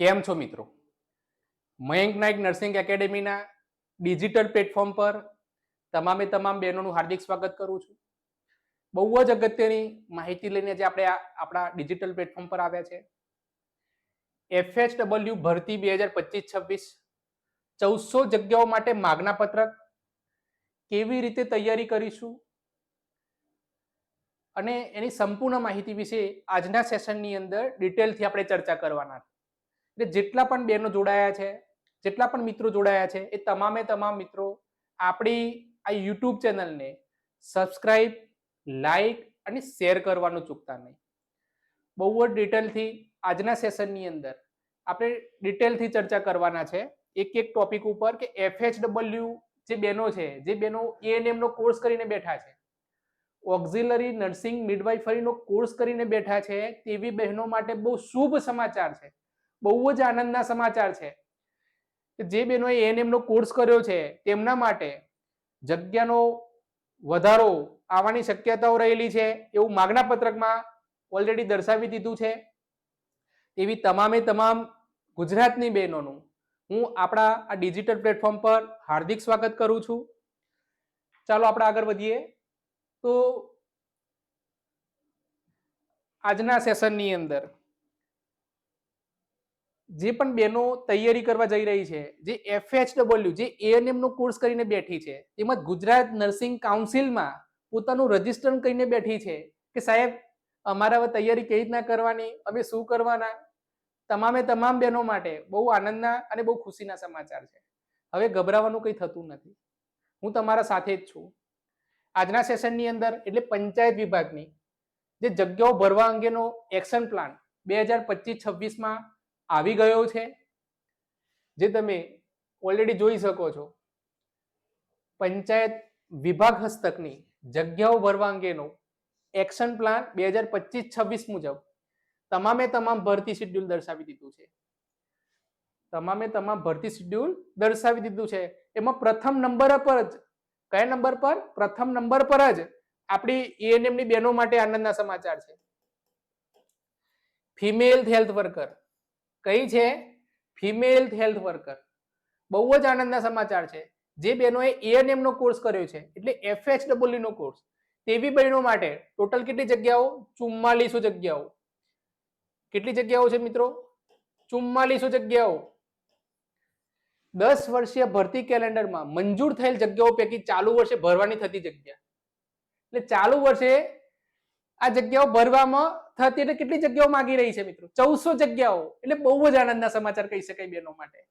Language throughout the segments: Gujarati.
કેમ છો મિત્રો? મયંક નાયક નર્સિંગ એકેડેમીના ડિજિટલ પ્લેટફોર્મ પર તમામે તમામ બહેનોનું હાર્દિક સ્વાગત કરું છું. બહુ જ અગત્યની માહિતી લઈને જે આપણે આપણા ડિજિટલ પ્લેટફોર્મ પર આવ્યા છે. એફએચ ડબલ્યુ ભરતી બે હજાર પચીસ છવ્વીસ ચૌદસો જગ્યાઓ માટે માગના પત્રક કેવી રીતે તૈયારી કરીશું? અને એની સંપૂર્ણ માહિતી વિશે આજના સેશનની અંદર ડિટેલથી આપણે ચર્ચા કરવાના એટલે જેટલા પણ બહેનો જોડાયા છે, જેટલા પણ મિત્રો જોડાયા છે, એ તમામે તમામ મિત્રો આપણી આ યુટ્યુબ ચેનલને સબસ્ક્રાઈબ લાઈક અને શેર કરવાનું ચૂકતા નહીં. બહુ જ ડિટેલથી આજના સેશનની અંદર આપણે ડિટેલથી ચર્ચા કરવાના છે. એક એક ટોપિક ઉપર કે એફએચ ડબલ્યુ જે બહેનો છે, જે બહેનો એએનએમનો કોર્સ કરીને બેઠા છે, ઓક્ઝિલરી નર્સિંગ મિડવાઇફરીનો કોર્સ કરીને બેઠા છે, તેવી બહેનો માટે બહુ શુભ સમાચાર છે. બહુ જ આનંદના સમાચાર છે. જે બહેનોએ એન એમનો કોર્સ કર્યો છે, તેમના માટે જગ્યાનો વધારો આવવાની શક્યતાઓ રહેલી છે એવું માગણા પત્રકમાં ઓલરેડી દર્શાવી દીધું છે. એવી તમામે તમામ ગુજરાતની બહેનોનું હું આપણા આ ડિજિટલ પ્લેટફોર્મ પર હાર્દિક સ્વાગત કરું છું. ચાલો આપણે આગળ વધીએ. તો આજના સેશનની અંદર જે પણ બહેનો તૈયારી કરવા જઈ રહી છે, જે એફએચ ડબલ્યુ જે એએનએમ નો કોર્સ કરીને બેઠી છે, તેમજ ગુજરાત નર્સિંગ કાઉન્સિલમાં પોતાનું રજિસ્ટર કરીને બેઠી છે કે સાહેબ, અમારા હવે તૈયારી કેવી રીતના કરવાની, અમે શું કરવાના? તમામે તમામ બહેનો માટે બહુ આનંદના અને બહુ ખુશીના સમાચાર છે. હવે ગભરાવાનું કંઈ થતું નથી. હું તમારા સાથે જ છું. આજના સેશનની અંદર એટલે પંચાયત વિભાગની જે જગ્યાઓ ભરવા અંગેનો એક્શન પ્લાન બે હજાર પચીસ છવ્વીસમાં આવી ગયો છે? જે તમે ઓલરેડી જોઈ શકો છો. પંચાયત વિભાગ હસ્તકની જગ્યાઓ ભરવા અંગેનો એક્શન પ્લાન બે હજાર પચીસ છવ્વીસ મુજબ તમામે તમામ ભરતી શિડ્યુલ દર્શાવી દીધું છે. તમામે તમામ ભરતી શિડ્યુલ દર્શાવી દીધું છે. એમાં પ્રથમ નંબર પર જ, કયા નંબર પર? પ્રથમ નંબર પર જ આપણી એએનએમની બહેનો માટે આનંદના સમાચાર છે. ફિમેલ હેલ્થ વર્કર કઈ છે? ફિમેલ હેલ્થ વર્કર બહુ જ આનંદના સમાચાર છે. જે બહેનોએ એએનએમ નો કોર્સ કર્યો છે, એટલે એફએચ ડબલ્યુ નો કોર્સ તેવી બહેનો માટે ટોટલ કેટલી જગ્યાઓ? ચુમ્માલીસો જગ્યાઓ. કેટલી જગ્યાઓ છે મિત્રો? ચુમ્માલીસો જગ્યાઓ. દસ વર્ષીય ભરતી કેલેન્ડરમાં મંજૂર થયેલ જગ્યાઓ પૈકી ચાલુ વર્ષે ભરવાની થતી જગ્યા. એટલે ચાલુ વર્ષે આ જગ્યાઓ ભરવામાં થતી કેટલી જગ્યાઓ માંગી રહી છે મિત્રો? ચૌદસો જગ્યાઓ. એટલે બહુ જ આનંદના સમાચાર કહી શકાય બહેનો માટે.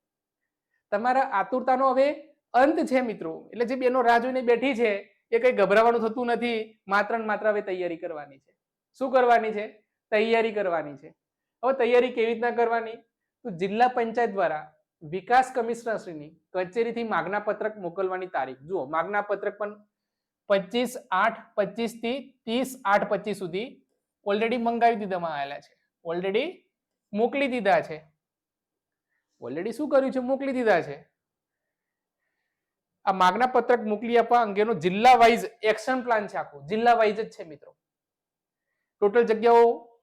તમારા આતુરતાનો હવે અંત છે મિત્રો. એટલે જે બહેનો રાહ જોઈને બેઠી છે, એ કઈ ગભરાવાનું થતું નથી. માત્ર ને માત્ર હવે તૈયારી કરવાની છે. શું કરવાની છે? તૈયારી કરવાની છે. હવે તૈયારી કેવી રીતના કરવાની? તો જિલ્લા પંચાયત દ્વારા વિકાસ કમિશનરશ્રીની કચેરીથી માગના પત્રક મોકલવાની તારીખ. જુઓ, માગના પત્રક પણ પચીસ આઠ પચીસથી ત્રીસ આઠ પચીસ સુધી ઓલરેડી મંગાવી દીધામાં આવેલા છે. ઓલરેડી મોકલી દીધા છે. ઓલરેડી શું કર્યું છે? મોકલી દીધા છે. આ માગના પત્રક મોકલી આપવા અંગેનો જિલ્લા વાઇઝ એક્શન પ્લાન છે આખો. જિલ્લા વાઇઝ જ છે મિત્રો. ટોટલ જગ્યાઓ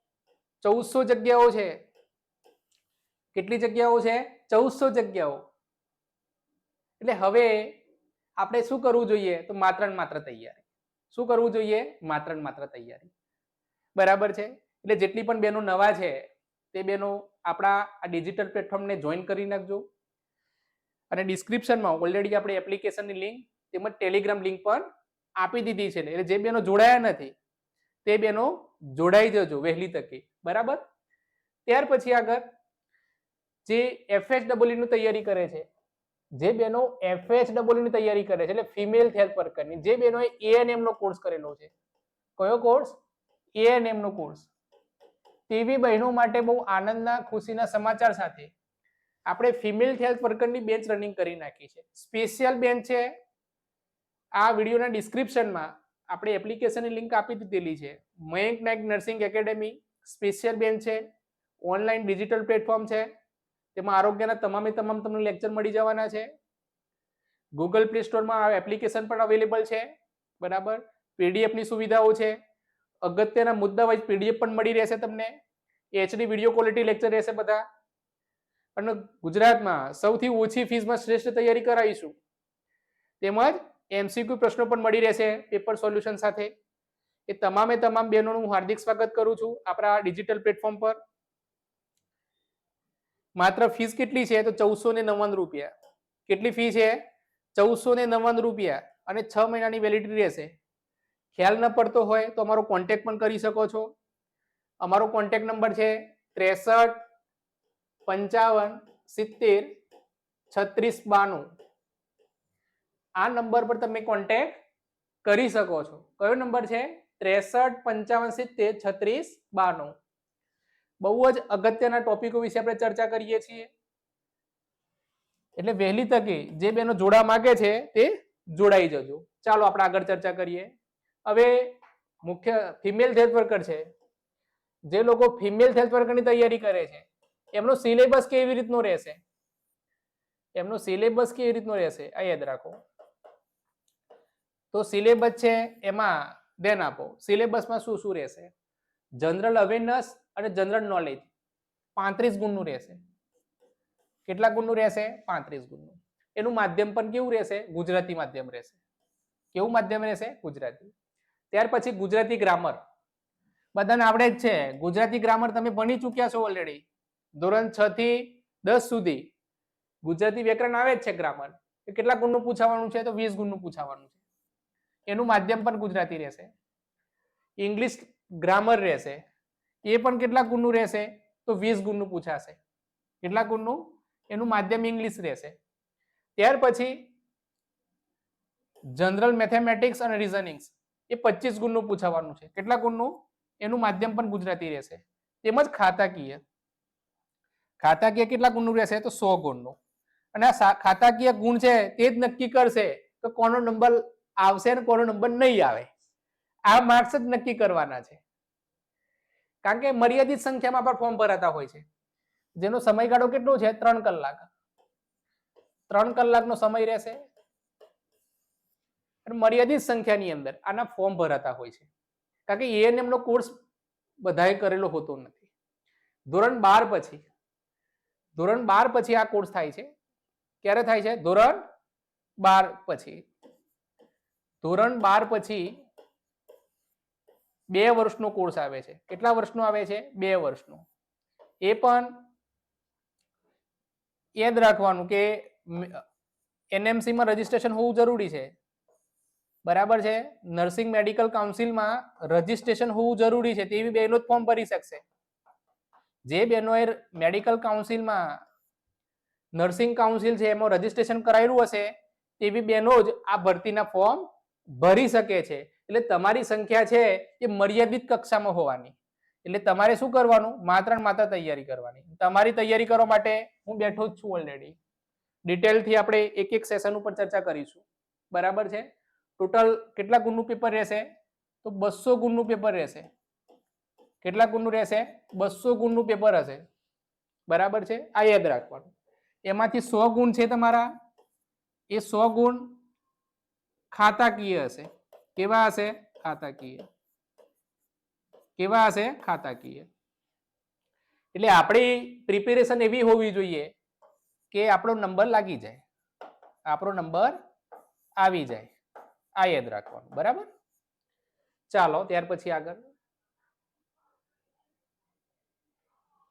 ચૌદસો જગ્યાઓ છે. કેટલી જગ્યાઓ છે? ચૌદસો જગ્યાઓ. એટલે હવે આપણે શું કરવું જોઈએ? તો માત્ર ને માત્ર તૈયારી. શું કરવું જોઈએ? માત્ર ને માત્ર તૈયારી. બરાબર છે? એટલે જેટલી પણ બહેનો નવા છે, તે બહેનો આપણા આ ડિજિટલ પ્લેટફોર્મને જોઈન કરી નાખજો. અને ડિસ્ક્રિપ્શનમાં ઓલરેડી આપણે એપ્લિકેશનની લિંક તેમજ ટેલિગ્રામ લિંક પણ આપી દીધી છે એટલે જે બહેનો જોડાયા નથી, તે બહેનો જોડાઈ જજો વહેલી તકે. બરાબર? ત્યાર પછી આગળ જે એફએચ ડબલ્યુની તૈયારી કરે છે, જે બહેનો એફએચ ડબલ્યુની તૈયારી કરે છે, એટલે ફિમેલ હેલ્થ વર્કરની જે બહેનોએ એએનએમ નો કોર્સ કરેલો છે. કયો કોર્સ એએનએમ નો કોર્સ તેવી બહેનો માટે બહુ આનંદના, ખુશીના સમાચાર સાથે. આપણે ફિમેલ હેલ્થ વર્કરની બેન્ચ રનિંગ કરી નાખી છે. સ્પેશિયલ બેન્ચ છે. આ વિડીયોના ડિસ્ક્રિપ્શનમાં આપણે એપ્લિકેશનની લિંક આપી દીધેલી છે. Mayank Nayak nursing academy special bench છે. ઓનલાઈન ડિજિટલ પ્લેટફોર્મ છે. તેમાં આરોગ્યના તમામે તમામ તમને લેક્ચર મળી જવાના છે. ગૂગલ પ્લે સ્ટોરમાં આ એપ્લિકેશન પણ અવેલેબલ છે. બરાબર? પીડીએફની સુવિધાઓ છે. અગત્યના મુદ્દા વાઇઝ પીડીએફ પણ મળી રહેશે તમને. એચડી વીડિયો ક્વોલિટી લેક્ચર રહેશે બધા. અને ગુજરાતમાં સૌથી ઓછી ફીસમાં શ્રેષ્ઠ તૈયારી કરાવીશું. તેમજ એમસીક્યુ પ્રશ્નો પણ મળી રહેશે પેપર સોલ્યુશન સાથે. એ તમામે તમામ બહેનોનું હું હાર્દિક સ્વાગત કરું છું આપણા ડિજિટલ પ્લેટફોર્મ પર. માત્ર ફીસ કેટલી છે? તો ચૌદસો ને નવ્વાણું રૂપિયા. કેટલી ફી છે? ચૌદસો ને નવ્વાણું રૂપિયા. અને છ મહિનાની વેલિડિટી રહેશે. ખ્યાલ ન પડતો હોય તો અમારો કોન્ટેક પણ કરી શકો છો. અમારો કોન્ટેક નંબર છે ત્રેસઠ, પંચાવન, સિત્તેર, છત્રીસ, બાણું. આ નંબર પર તમે કોન્ટેક કરી શકો છો. કયો નંબર છે? ત્રેસઠ, પંચાવન, સિત્તેર, છત્રીસ, બાણું. બહુ જ અગત્યના ટોપિકો વિશે આપણે ચર્ચા કરીએ છીએ. એટલે વહેલી તકે જે બેનો જોડા માંગે છે તે જોડાઈ જજો. ચાલો આપણે આગળ ચર્ચા કરીએ. હવે મુખ્ય ફિમેલ હેલ્થ વર્કર છે. જે લોકો ફિમેલ હેલ્થ વર્કરની તૈયારી કરે છે, એમનો સિલેબસ કેવી રીતનો રહેશે? એમનો સિલેબસ કેવી રીતનો રહેશે? આ યાદ રાખો. તો સિલેબસ છે એમાં, ધ્યાન આપો સિલેબસમાં શું શું રહેશે? જનરલ અવેરનેસ અને જનરલ નોલેજ પાંત્રીસ ગુણનું રહેશે. કેટલા ગુણનું રહેશે? પાંત્રીસ ગુણનું. એનું માધ્યમ પણ કેવું રહેશે? ગુજરાતી માધ્યમ રહેશે. કેવું માધ્યમ રહેશે? ગુજરાતી. ત્યાર પછી ગુજરાતી ગ્રામર બધાને આવડે જ છે. ગુજરાતી ગ્રામર તમે ભણી ચૂક્યા છો ઓલરેડી ધોરણ છ થી દસ સુધી. ગુજરાતી વ્યાકરણ આવે જ છે ગ્રામર એ કેટલા ગુણનું પૂછાવાનું છે તો વીસ ગુણનું પૂછાવાનું છે. એનું માધ્યમ પણ ગુજરાતી રહેશે. ઇંગ્લિશ ગ્રામર રહેશે. એ પણ કેટલા ગુણનું રહેશે? તો વીસ ગુણનું પૂછાશે. કેટલા ગુણનું? એનું માધ્યમ ઇંગ્લિશ રહેશે. ત્યાર પછી જનરલ મેથેમેટિક્સ અને રિઝનિંગ્સ એ પચીસ ગુણનું પૂછાવાનું છે. કેટલા ગુણનું? એનું માધ્યમ પણ ગુજરાતી રહેશે. તેમજ ખાતાકીય. ખાતાકીય કેટલા ગુણનું રહેશે? તો સો ગુણનું. અને આ ખાતાકીય ગુણ છે તે જ નક્કી કરશે કે કોનો નંબર આવશે અને કોનો નંબર નહીં આવે. આ માર્ક્સ જ નક્કી કરવાના છે. કારણ કે મર્યાદિત સંખ્યામાં પણ ફોર્મ ભરાતા હોય છે. જેનો સમયગાળો કેટલો છે? ત્રણ કલાક. ત્રણ કલાકનો સમય રહેશે. અને મર્યાદિત સંખ્યાની અંદર આના ફોર્મ ભરાતા હોય છે. કારણ કે એએનએમ નો કોર્સ બધાએ કરેલો હોતો નથી. ધોરણ બાર પછી, ધોરણ બાર પછી આ કોર્સ થાય છે. ક્યારે થાય છે? ધોરણ બાર પછી. ધોરણ બાર પછી બે વર્ષનો કોર્સ આવે છે. કેટલા વર્ષનો આવે છે? બે વર્ષનો. એ પણ યાદ રાખવાનું કે એનએમસીમાં રજીસ્ટ્રેશન હોવું જરૂરી છે. બરાબર છે? નર્સિંગ મેડિકલ કાઉન્સિલમાં રજીસ્ટ્રેશન હોવું જરૂરી છે, તેવી બહેનો જ ફોર્મ ભરી શકશે. જે બહેનોએ મેડિકલ કાઉન્સિલમાં નર્સિંગ કાઉન્સિલ છે, એમાં રજીસ્ટ્રેશન કરાયેલું હશે, તેવી બહેનો જ આ ભરતીના ફોર્મ ભરી શકે છે. એટલે તમારી સંખ્યા છે એ મર્યાદિત કક્ષામાં હોવાની. એટલે તમારે શું કરવાનું? માત્ર માત્ર તૈયારી કરવાની. તમારી તૈયારી કરવા માટે હું બેઠો જ છું ઓલરેડી ડિટેલથી આપણે એક એક સેશન ઉપર ચર્ચા કરીશું. બરાબર છે? ટોટલ કેટલા ગુણનું પેપર રહેશે? તો બસો ગુણનું પેપર રહેશે. કેટલા ગુણનું રહેશે? બસો ગુણનું પેપર હશે. બરાબર છે? આ યાદ રાખવાનું. એમાંથી સો ગુણ છે તમારા. એ સો ગુણ ખાતાકીય હશે. કેવા હશે? ખાતાકીય. કેવા હશે? ખાતાકીય. એટલે આપણી પ્રિપેરેશન એવી હોવી જોઈએ કે આપણો નંબર લાગી જાય. આપણો નંબર આવી જાય. આ યાદ રાખવાનું, બરાબર? ચાલો, ત્યાર પછી આગળ.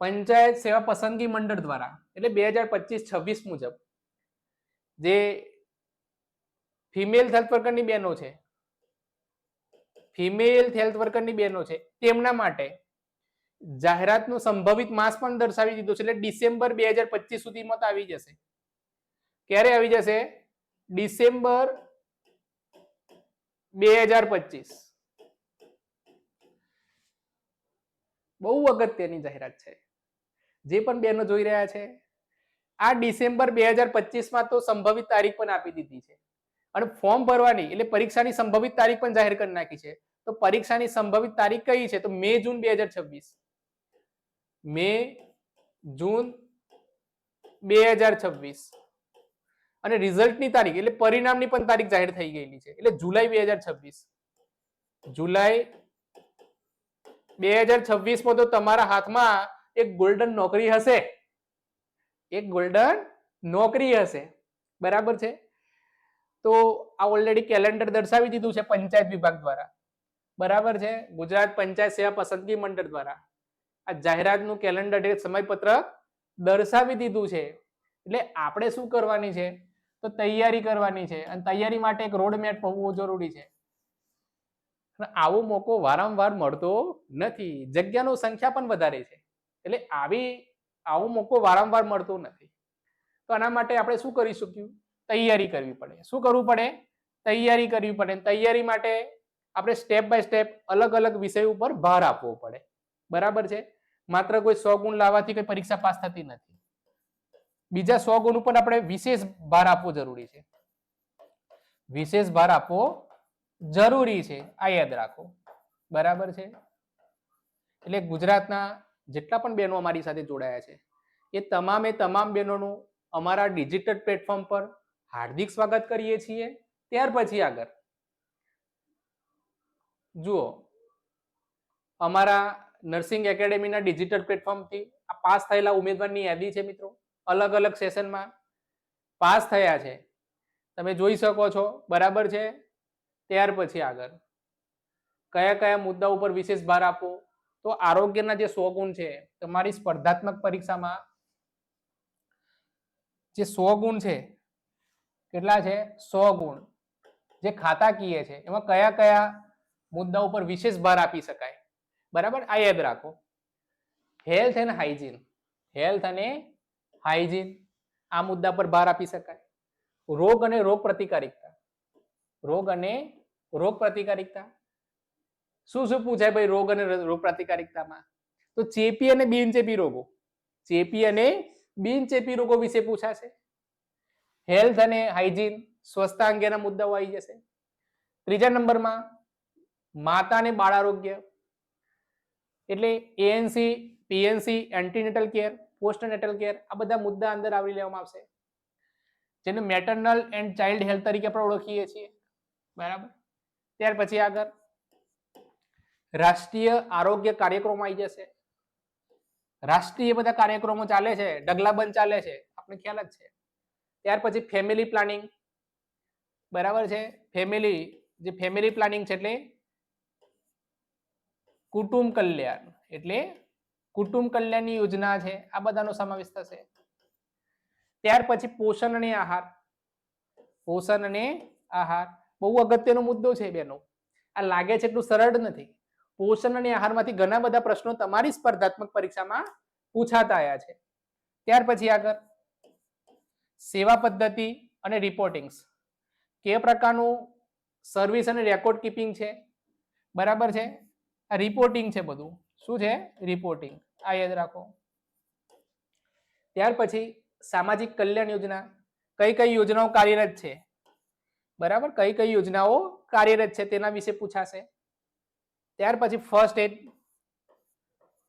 પંચાયત સેવા પસંદગી મંડળ દ્વારા, એટલે બે હજાર પચીસ છવ્વીસ મુજબ, જે ફિમેલ હેલ્થ વર્કરની બહેનો છે ફિમેલ હેલ્થ વર્કરની બહેનો છે, તેમના માટે જાહેરાતનું સંભવિત માસ પણ દર્શાવી દીધું છે, એટલે ડિસેમ્બર બે હજાર પચીસ સુધીમાં તો આવી જશે. ક્યારે આવી જશે? ડિસેમ્બર બે હજાર પચીસ. બહુ અગત્યની જાહેરાત છે. જે પણ બેનો જોઈ રહ્યા છે, આ ડિસેમ્બર બે હજાર પચીસમાં તો સંભવિત તારીખ પણ આપી દીધી છે. અને ફોર્મ ભરવાની, એટલે પરીક્ષાની સંભવિત તારીખ પણ જાહેર કરી નાખી છે. તો પરીક્ષાની સંભવિત તારીખ કઈ છે? તો મે જૂન બે હજાર છવ્વીસ. મે જૂન બે હજાર છવ્વીસ. અને રિઝલ્ટની તારીખ, એટલે પરિણામની પણ તારીખ જાહેર થઈ ગયેલી છે. એટલે જુલાઈ બે હજાર છવ્વીસ. જુલાઈ બે હજાર છવ્વીસમાં તો તમારા હાથમાં એક ગોલ્ડન નોકરી હશે. એક ગોલ્ડન નોકરી હશે. બરાબર છે? તો આ ઓલરેડી કેલેન્ડર દર્શાવી દીધું છે પંચાયત વિભાગ દ્વારા. બરાબર છે? ગુજરાત પંચાયત સેવા પસંદગી મંડળ દ્વારા. આ જાહેરાતનું કેલેન્ડર સમયપત્રક દર્શાવી દીધું છે. એટલે આપણે શું કરવાની છે? તો તૈયારી કરવાની છે અને તૈયારી માટે એક રોડ મેપ હોવો જરૂરી છે. આવો મોકો વારંવાર મળતો નથી. જગ્યાનો સંખ્યા પણ વધારે છે. એટલે આવી, આવો મોકો વારંવાર મળતો નથી. તો આના માટે આપણે શું કરી શક્યું તૈયારી કરવી પડે. શું કરવું પડે? તૈયારી કરવી પડે. તૈયારી માટે આપણે સ્ટેપ બાય સ્ટેપ અલગ અલગ વિષય ઉપર ભાર આપવો પડે. બરાબર છે? માત્ર કોઈ સો ગુણ લાવવાથી કોઈ પરીક્ષા પાસ થતી નથી. બીજા સો ગુણ ઉપર આપણે વિશેષ ભાર આપવો જરૂરી છે. વિશેષ ભાર આપવો જરૂરી છે. આ યાદ રાખો. બરાબર છે? એટલે ગુજરાતના જેટલા પણ બહેનો અમારી સાથે જોડાયા છે, એ તમામે તમામ બહેનોનું અમારા ડિજિટલ પ્લેટફોર્મ પર હાર્દિક સ્વાગત કરીએ છીએ. ત્યાર પછી આગળ. જુઓ, અમારા નર્સિંગ એકેડેમીના ડિજિટલ પ્લેટફોર્મથી આ પાસ થયેલા ઉમેદવારની યાદી છે મિત્રો. અલગ અલગ સેશનમાં પાસ થયા છે. તમે જોઈ શકો છો, બરાબર છે? ત્યાર પછી આગળ. કયા કયા મુદ્દા ઉપર વિશેષ ભાર આપો તો આરોગ્યના જે સો ગુણ છે, તમારી સ્પર્ધાત્મક પરીક્ષામાં જે સો ગુણ છે, કેટલા છે? સો ગુણ જે ખાતાકીય છે, એમાં કયા કયા મુદ્દા ઉપર વિશેષ ભાર આપી શકાય? બરાબર? આ યાદ રાખો. Health and hygiene. હેલ્થ અને હાઇજીન આ મુદ્દા પર ભાર આપી શકાય. રોગ અને રોગ પ્રતિકારિકતા. રોગ અને રોગ પ્રતિકારિકતા. શું શું પૂછાય ભાઈ રોગ અને રોગ પ્રતિકારિકતામાં? તો ચેપી અને બિનચેપી રોગો. ચેપી અને બિનચેપી રોગો વિશે પૂછાશે. હેલ્થ અને હાઇજીન સ્વસ્થતા અંગેના મુદ્દાઓ આવી જશે. ત્રીજા નંબરમાં માતા અને બાળ આરોગ્ય. એટલે ANC, PNC, antenatal care. Postnatal care આ બધા મુદ્દા અંદર આવરી લેવામાં આવશે. જેને મેટર્નલ એન્ડ ચાઇલ્ડ હેલ્થ તરીકે પણ ઓળખીએ છીએ. બરાબર? ત્યાર પછી આગળ. રાષ્ટ્રીય આરોગ્ય કાર્યક્રમો આવી જશે. રાષ્ટ્રીય બધા કાર્યક્રમો ચાલે છે. ડગલાબંધ ચાલે છે. આપણે ખ્યાલ જ છે. ત્યાર પછી ફેમિલી પ્લાનિંગ બરાબર છે? ફેમિલી જે ફેમિલી પ્લાનિંગ છે એટલે કુટુંબ કલ્યાણ. એટલે કુટુંબ કલ્યાણની યોજના છે, આ બધાનો સમાવેશ થશે. ત્યાર પછી પોષણ અને આહાર. પોષણ અને આહાર. બહુ અગત્યનો મુદ્દો છે બેનો. આ લાગે છે એટલું સરળ નથી. પોષણ અને આહારમાંથી ઘણા બધા પ્રશ્નો તમારી સ્પર્ધાત્મક પરીક્ષામાં પૂછાતા આવ્યા છે. ત્યાર પછી આગળ. સેવા પદ્ધતિ અને રિપોર્ટિંગ્સ કે પ્રકારનું સર્વિસ અને રેકોર્ડ કીપિંગ છે? બરાબર છે? આ રિપોર્ટિંગ છે બધું. શું છે? રિપોર્ટિંગ આ યાદ રાખો. ત્યાર પછી સામાજિક કલ્યાણ યોજના. કઈ કઈ યોજનાઓ કાર્યરત છે? બરાબર? કઈ કઈ યોજનાઓ કાર્યરત છે તેના વિશે પૂછાશે. ત્યાર પછી ફર્સ્ટ એડ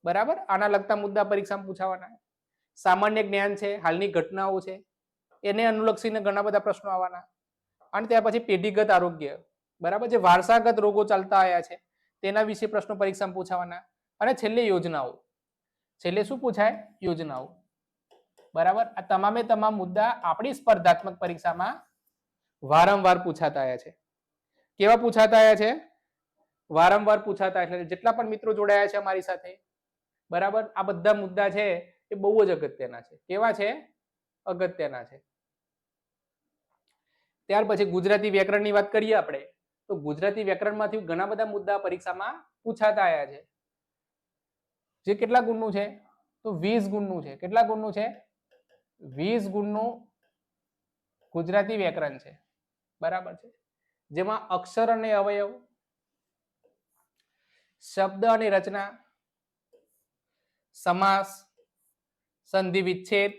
બરાબર? આના લગતા મુદ્દા પરીક્ષામાં પૂછાવાના. સામાન્ય જ્ઞાન છે, હાલની ઘટનાઓ છે. એને અનુલક્ષીને ઘણા બધા પ્રશ્નો આવવાના. અને ત્યાર પછી પેઢીગત આરોગ્ય. બરાબર? જે વારસાગત રોગો ચાલતા આવ્યા છે, તેના વિશે પ્રશ્નો પરીક્ષામાં પૂછાવાના. અને છેલ્લે યોજનાઓ. છેલ્લે શું પૂછાય? યોજનાઓ. બરાબર? આ તમામે તમામ મુદ્દા આપણી સ્પર્ધાત્મક પરીક્ષામાં વારંવાર પૂછાતા આવ્યા છે. કેવા પૂછાતા આવ્યા છે? વારંવાર પૂછાતા એટલે જેટલા પણ મિત્રો જોડાયા છે અમારી સાથે, બરાબર? આ બધા મુદ્દા છે એ બહુ જ અગત્યના છે. કેવા છે? અગત્યના છે. ત્યાર પછી ગુજરાતી વ્યાકરણની વાત કરીએ આપણે. તો ગુજરાતી વ્યાકરણમાંથી ઘણા બધા મુદ્દા પરીક્ષામાં પૂછાતા આવ્યા છે. જે કેટલા ગુણનું છે? તો વીસ ગુણનું છે. કેટલા ગુણનું છે? વીસ ગુણનું ગુજરાતી વ્યાકરણ છે. બરાબર છે? જેમાં અક્ષર અને અવયવ, શબ્દ અને રચના, સમાસ, સંધિ વિચ્છેદ,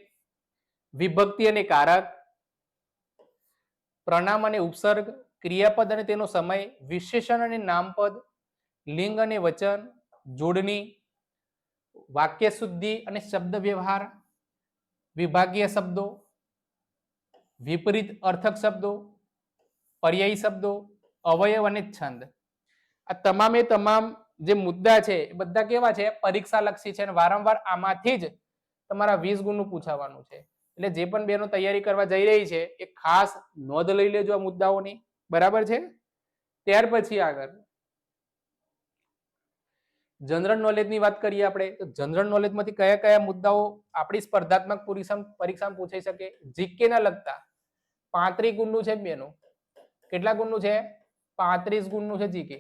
વિભક્તિ અને કારક, પ્રણામ અને ઉપસર્ગ, ક્રિયાપદ અને તેનો સમય, વિશેષણ અને નામપદ, લિંગ અને વચન, જોડણી વાક્ય શુદ્ધિ અને શબ્દ વ્યવહાર, વિભાગીય શબ્દો, વિપરીત અર્થક શબ્દો, પર્યાયી શબ્દો, અવયવ અને છંદ. આ તમામે તમામ જે મુદ્દા છે એ બધા કેવા છે? પરીક્ષા લક્ષી છે અને વારંવાર આમાંથી જ તમારા વીસ ગુણનું પૂછાવાનું છે. એટલે જે પણ બેનો તૈયારી કરવા જઈ રહી છે, એ ખાસ નોંધ લઈ લેજો આ મુદ્દાઓની. બરાબર છે? ત્યાર પછી આગળ જનરલ નોલેજની વાત કરીએ આપણે, તો જનરલ નોલેજમાંથી કયા કયા મુદ્દાઓ આપણી સ્પર્ધાત્મક પરીક્ષા પરીક્ષામાં પૂછાઈ શકે? જીકે ના લગતા. પાંત્રીસ ગુણનું છે બેનો. કેટલા ગુણનું છે? પાંત્રીસ ગુણનું છે જીકે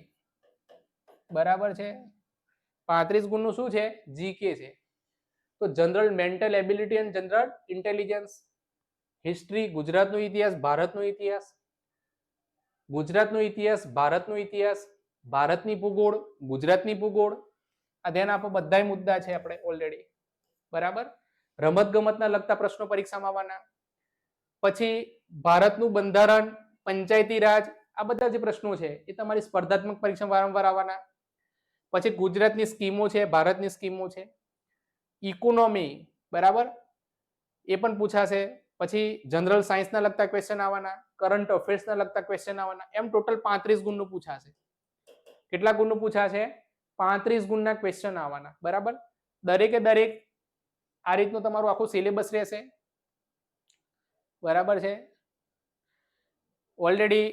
બરાબર છે? પાંત્રીસ ગુણનું શું છે? જીકે છે. તો general mental ability and general intelligence history ગુજરાતનો ઇતિહાસ, ભારતનો ઇતિહાસ. ગુજરાતનો ઇતિહાસ, ભારતનો ઇતિહાસ. ભારતની ભૂગોળ, ગુજરાતની ભૂગોળ. આ ધ્યાન આપો, બધાય મુદ્દા છે આપણે ઓલરેડી બરાબર? રમત ગમતના લગતા પ્રશ્નો પરીક્ષામાં આવવાના. પછી ભારતનું બંધારણ, પંચાયતી રાજ, આ બધા જે પ્રશ્નો છે, એ તમારી સ્પર્ધાત્મક પરીક્ષા વારંવાર આવવાના. પછી ગુજરાતની સ્કીમો છે, ભારતની સ્કીમો છે. ઇકોનોમી બરાબર? એ પણ પૂછાશે. પછી જનરલ સાયન્સના લગતા ક્વેશ્ચન આવવાના કરંટ અફેર્સના લગતા ક્વેશ્ચન આવવાના. એમ ટોટલ પાંત્રીસ ગુણનું પૂછાશે. કેટલા ગુણનું પૂછાશે? પાંત્રીસ ગુણના ક્વેશ્ચન આવવાના, બરાબર? દરેકે દરેક આ રીતનું તમારું આખું સિલેબસ રહેશે. બરાબર છે? ઓલરેડી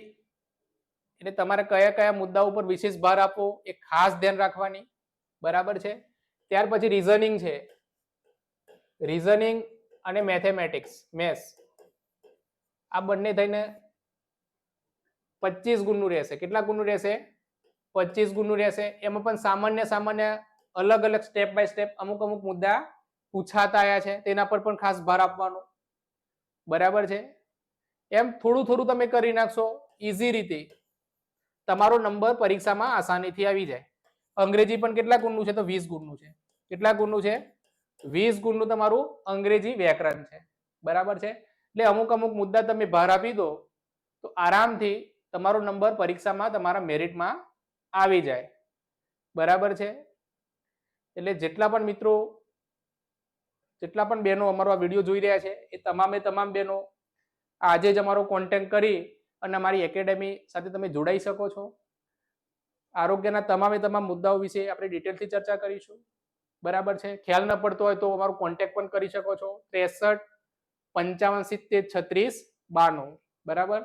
એટલે તમારે કયા કયા મુદ્દા ઉપર વિશેષ ભાર આપવો એ ખાસ ધ્યાન રાખવાની, બરાબર છે? ત્યાર પછી રીઝનિંગ છે. રીઝનિંગ અને મેથેમેટિક્સ મેથ્સ આ બંને થઈને પચીસ ગુણનું રહેશે. કેટલા ગુણનું રહેશે? પચીસ ગુણનું રહેશે. એમાં પણ સામાન્ય સામાન્ય અલગ અલગ સ્ટેપ બાય સ્ટેપ અમુક અમુક મુદ્દા પૂછાતા આવ્યા છે. તેના પર પણ ખાસ ભાર આપવાનો. બરાબર છે? એમ થોડું થોડું તમે કરી નાખશો ઇઝી રીતે તમારો નંબર પરીક્ષામાં આસાનીથી આવી જાય. અંગ્રેજી પણ કેટલા ગુણનું છે? તો વીસ ગુણનું છે. કેટલા ગુણનું છે? વીસ ગુણનું તમારું અંગ્રેજી વ્યાકરણ છે. બરાબર છે? એટલે અમુક અમુક મુદ્દા તમે ભાર આપી દો, તો આરામથી તમારો નંબર પરીક્ષામાં તમારા મેરિટમાં આવી જાય. બરાબર છે? એટલે જેટલા પણ મિત્રો, જેટલા પણ બહેનો અમારો આ વીડિયો જોઈ રહ્યા છે, એ તમામે તમામ બહેનો આજે જ અમારો કોન્ટેક્ટ કરી અને અમારી એકેડેમી સાથે તમે જોડાઈ શકો છો. આરોગ્યના તમામે તમામ મુદ્દાઓ વિશે આપણે ડિટેલથી ચર્ચા કરીશું. બરાબર છે? ખ્યાલ ન પડતો હોય તો અમારો કોન્ટેક્ટ પણ કરી શકો છો. ત્રેસઠ, પંચાવન, સિત્તેર, છત્રીસ, બાણું. બરાબર?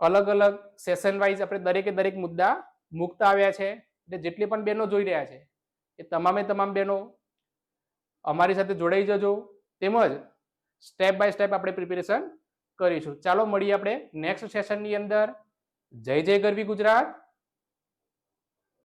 અલગ અલગ સેશન વાઇઝ આપણે દરેકે દરેક મુદ્દા મૂકતા આવ્યા છે. એટલે જેટલી પણ બહેનો જોઈ રહ્યા છે, એ તમામે તમામ બહેનો અમારી સાથે જોડાઈ જજો. તેમજ સ્ટેપ બાય સ્ટેપ આપણે પ્રિપેરેશન કરીશું. ચાલો, મળીએ આપણે નેક્સ્ટ સેશનની અંદર. જય જય ગરવી ગુજરાત.